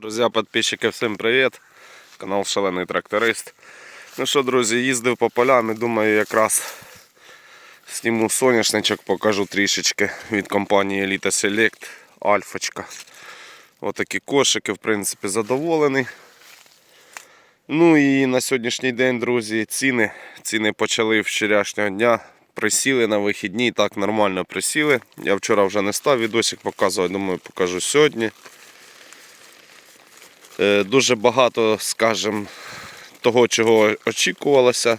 Друзі, підписчики, всім привіт. Канал Шалений Тракторист. Ну що, друзі, їздив по полям і думаю, якраз зніму соняшничок, покажу трішечки від компанії Elite Select, Альфочка. Отакі кошики, в принципі, задоволений. Ну і на сьогоднішній день, друзі, ціни. Ціни почали вчорашнього дня. Присіли на вихідні, так нормально присіли. Я вчора вже не став відосик показувати, думаю, покажу сьогодні. Е, Дуже багато, скажімо, того, чого очікувалося.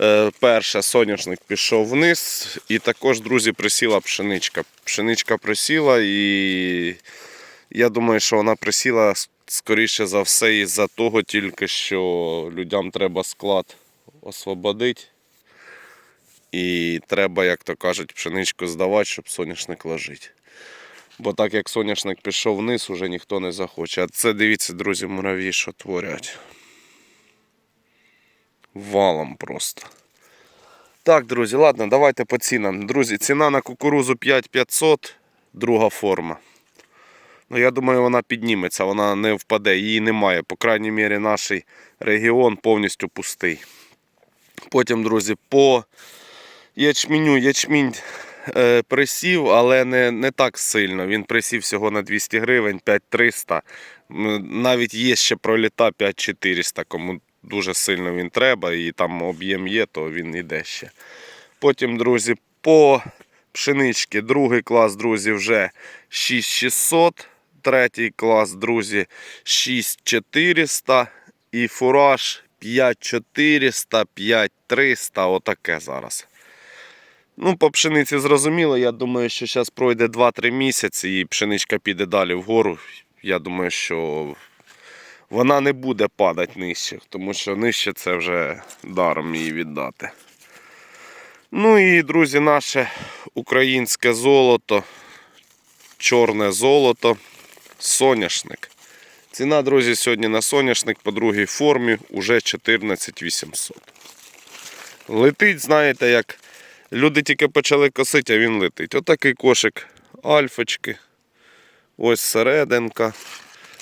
Е, Перше, соняшник пішов вниз, і також, друзі, присіла пшеничка. Пшеничка присіла, і я думаю, що вона присіла скоріше за все із-за того, тільки що людям треба склад освободити. І треба, як то кажуть, пшеничку здавати, щоб соняшник ложить. Бо так як соняшник пішов вниз, уже ніхто не захоче. А це дивіться, друзі, мурав'ї, що творять. Валом просто. Так, друзі, ладно, давайте по цінам. Друзі, ціна на кукурузу 5500, друга форма. Ну, я думаю, вона підніметься, вона не впаде, її немає. По крайній мірі, наш регіон повністю пустий. Потім, друзі, по ячменю ячмінь е, присів, але не, не так сильно. Він присів всього на 200 гривень, 5300. Навіть є ще проліта 5400, кому дуже сильно він треба, і там об'єм є, то він іде ще. Потім, друзі, по пшенички, другий клас, друзі, вже 6600, третій клас, друзі, 6400 і фураж 5400, 5300, отаке зараз. Ну, по пшениці зрозуміло, я думаю, що зараз пройде 2-3 місяці і пшеничка піде далі вгору. Я думаю, що вона не буде падати нижче, тому що нижче це вже даром її віддати. Ну і, друзі, наше українське золото, чорне золото, соняшник. Ціна, друзі, сьогодні на соняшник по другій формі уже 14 800. Летить, знаєте, як люди тільки почали косити, а він летить. Отакий кошик альфочки. Ось серединка.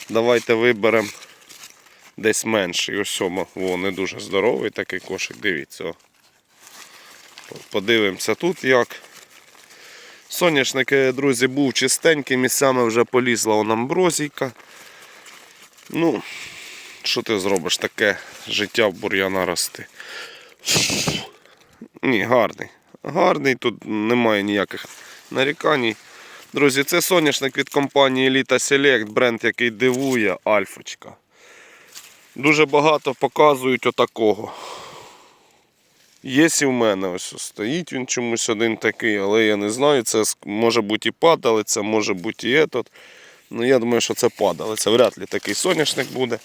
Давайте виберемо десь менший. Ось сьома. О, не дуже здоровий такий кошик. Дивіться. О. Подивимося тут як. Соняшник, друзі, був чистенький, місцями вже полізла он амброзійка. Ну, що ти зробиш? Таке життя в бур'яна рости. Ні, гарний. Гарний, тут немає ніяких нарікань. Друзі, це соняшник від компанії Elite Select, бренд, який дивує, Альфочка. Дуже багато показують отакого. Є і в мене ось стоїть він чомусь один такий, але я не знаю, це може бути і падалиця, може бути і етот. Ну я думаю, що це падалиця. Вряд ли такий соняшник буде.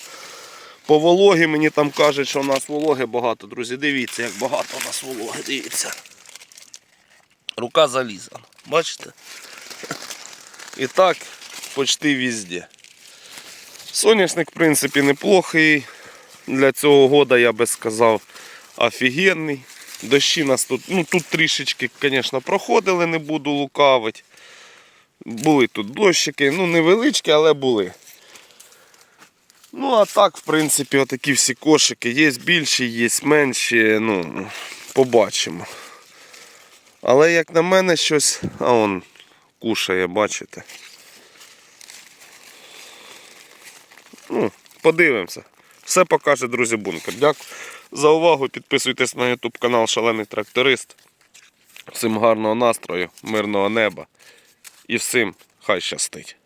По вологі мені там кажуть, що у нас вологи багато. Друзі, дивіться, як багато у нас вологи, дивіться. Рука залізана. Бачите? І так почти везде. Соняшник, в принципі, неплохий. Для цього года я би сказав офігенний. Дощі нас тут, ну тут трішечки, звісно, проходили, не буду лукавити. Були тут дощики, ну невеличкі, але були. Ну, а так, в принципі, отакі всі кошики. Є більші, є менші, ну, побачимо. Але як на мене щось, а он кушає, бачите. Ну, подивимося. Все покаже, друзі, бункер. Дякую за увагу. Підписуйтесь на YouTube канал Шалений Тракторист. Всім гарного настрою, мирного неба. І всім хай щастить.